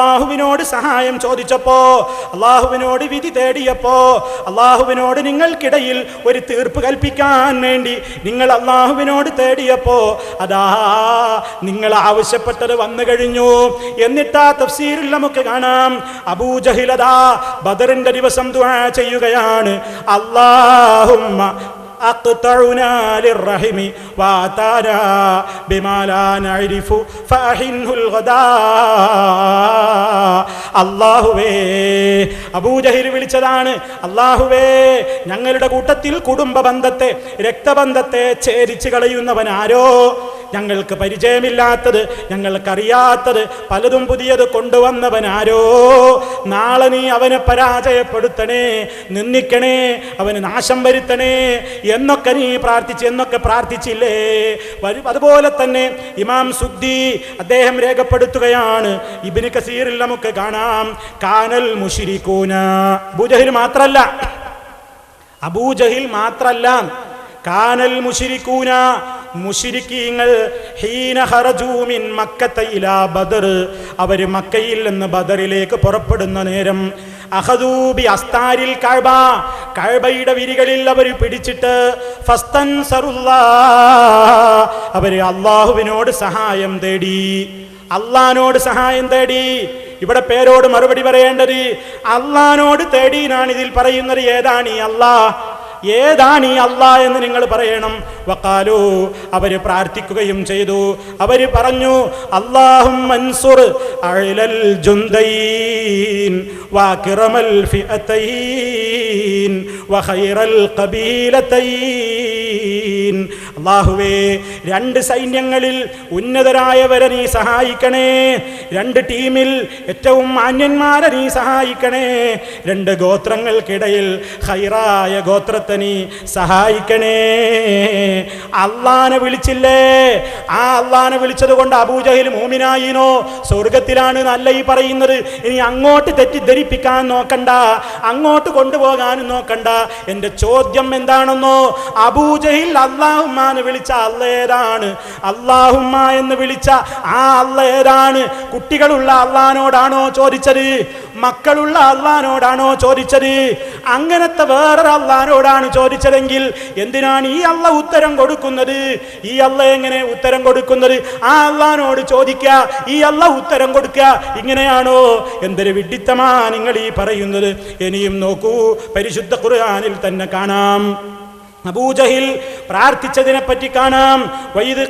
അള്ളാഹുവിനോട് സഹായം ചോദിച്ചപ്പോ അള്ളാഹുവിനോട് വിധി തേടിയപ്പോ അള്ളാഹുവിനോട് നിങ്ങൾക്കിടയിൽ ഒരു തീർപ്പ് കൽപ്പിക്കാൻ വേണ്ടി നിങ്ങൾ അള്ളാഹുവിനോട് തേടിയപ്പോ അതാ നിങ്ങൾ ആവശ്യപ്പെട്ടത് വന്നു കഴിഞ്ഞു. എന്നിട്ടാ തഫ്സീരിൽ നമുക്ക് കാണാം അബൂജഹിലതാ ബദറിന്റെ ദിവസം ദുആ ചെയ്യുകയാണ്. അള്ളാഹുമ്മ أقطعنا للرحم واتانا بما لا نعرف فأحنه الغداء അള്ളാഹുവേ അബൂജഹിൽ വിളിച്ചതാണ് അള്ളാഹുവേ ഞങ്ങളുടെ കൂട്ടത്തിൽ കുടുംബ ബന്ധത്തെ രക്തബന്ധത്തെ ഛേദിച്ചു കളയുന്നവൻ ആരോ ഞങ്ങൾക്ക് പരിചയമില്ലാത്തത് ഞങ്ങൾക്കറിയാത്തത് പലതും പുതിയത് കൊണ്ടുവന്നവൻ ആരോ? നാളെ നീ അവനെ പരാജയപ്പെടുത്തണേ നിന്ദിക്കണേ അവന് നാശം വരുത്തണേ എന്നൊക്കെ നീ പ്രാർത്ഥിച്ച് എന്നൊക്കെ പ്രാർത്ഥിച്ചില്ലേ? അതുപോലെ തന്നെ ഇമാം സുദ്ദി അദ്ദേഹം രേഖപ്പെടുത്തുകയാണ് ഇബിന് കസീറിൽ നമുക്ക് കാണാം കാനൽ മുഷിരിക്കൂന അബൂജഹിൽ മാത്രല്ല അബൂജഹിൽ മാത്രല്ല. കാനൽ മുഷിരിക്കൂന മുഷിരിക്കീങ്ങൾ ഹീന ഹറജൂ മിൻ മക്കത്ത ഇലാ ബദർ. അവർ മക്കയിൽ നിന്ന് ബദറിലേക്ക് പുറപ്പെടുന്ന നേരം അഹദൂബി അസ്താരിൽ കഴബ കഴബയുടെ വിരികളിൽ അവർ പിടിച്ചിട്ട് ഫസ്തൻ അവർ അള്ളാഹുവിനോട് സഹായം തേടി അള്ളഹാനോട് സഹായം തേടി. ഇവിടെ പേരോട് മറുപടി പറയേണ്ടത് അള്ളഹാനോട് തേടിയിനാണ് ഇതിൽ പറയുന്നത്. ഏതാണ് ഈ അള്ളാഹ് ഏതാണ് ഈ അല്ല എന്ന് നിങ്ങൾ പറയണം? വക്കാലു അവർ പ്രാർത്ഥിക്കുകയും ചെയ്തു. അവർ പറഞ്ഞു അള്ളാഹും മൻസുർ അള്ളാഹുവേ രണ്ട് സൈന്യങ്ങളിൽ ഉന്നതരായവരെ നീ സഹായിക്കണേ. രണ്ട് ടീമിൽ ഏറ്റവും മാന്യന്മാരെ നീ സഹായിക്കണേ. രണ്ട് ഗോത്രങ്ങൾക്കിടയിൽ ഹൈറായ ഗോത്രത്തെ നീ സഹായിക്കണേ. അള്ളാനെ വിളിച്ചില്ലേ? ആ അള്ളാനെ വിളിച്ചത് കൊണ്ട് അബൂജഹിൽ മോമിനായിനോ സ്വർഗത്തിലാണ് നല്ല ഈ പറയുന്നത്. ഇനി അങ്ങോട്ട് തെറ്റിദ്ധരിപ്പിക്കാൻ നോക്കണ്ട. അങ്ങോട്ട് കൊണ്ടുപോകാനും നോക്കണ്ട. എന്റെ ചോദ്യം എന്താണെന്നോ? അബൂജഹിൽ അള്ളാഹുമാന്ന് വിളിച്ച അല്ലേതാണ് അള്ളാഹുമ്മ എന്ന് വിളിച്ച ആ അല്ല ഏതാണ് കുട്ടികളുള്ള അള്ളഹാനോടാണോ ചോദിച്ചത്? മക്കളുള്ള അള്ളഹാനോടാണോ ചോദിച്ചത്? അങ്ങനത്തെ വേറൊരു അള്ളഹാനോടാണ് ചോദിച്ചതെങ്കിൽ എന്തിനാണ് ഈ അള്ള ഉത്തരം കൊടുക്കുന്നത്? ഈ അള്ള എങ്ങനെ ഉത്തരം കൊടുക്കുന്നത്? ആ അള്ളഹാനോട് ചോദിക്കുക ഈ അള്ള ഉത്തരം കൊടുക്കുക. ഇങ്ങനെയാണോ? എന്തൊരു വിഡിത്തമാ നിങ്ങൾ ഈ പറയുന്നത്. ഇനിയും നോക്കൂ പരിശുദ്ധ ഖുർആനിൽ തന്നെ കാണാം. അബൂജഹിൽ പ്രാർത്ഥിച്ചതിനെ പറ്റി കാണാം. വൈദ്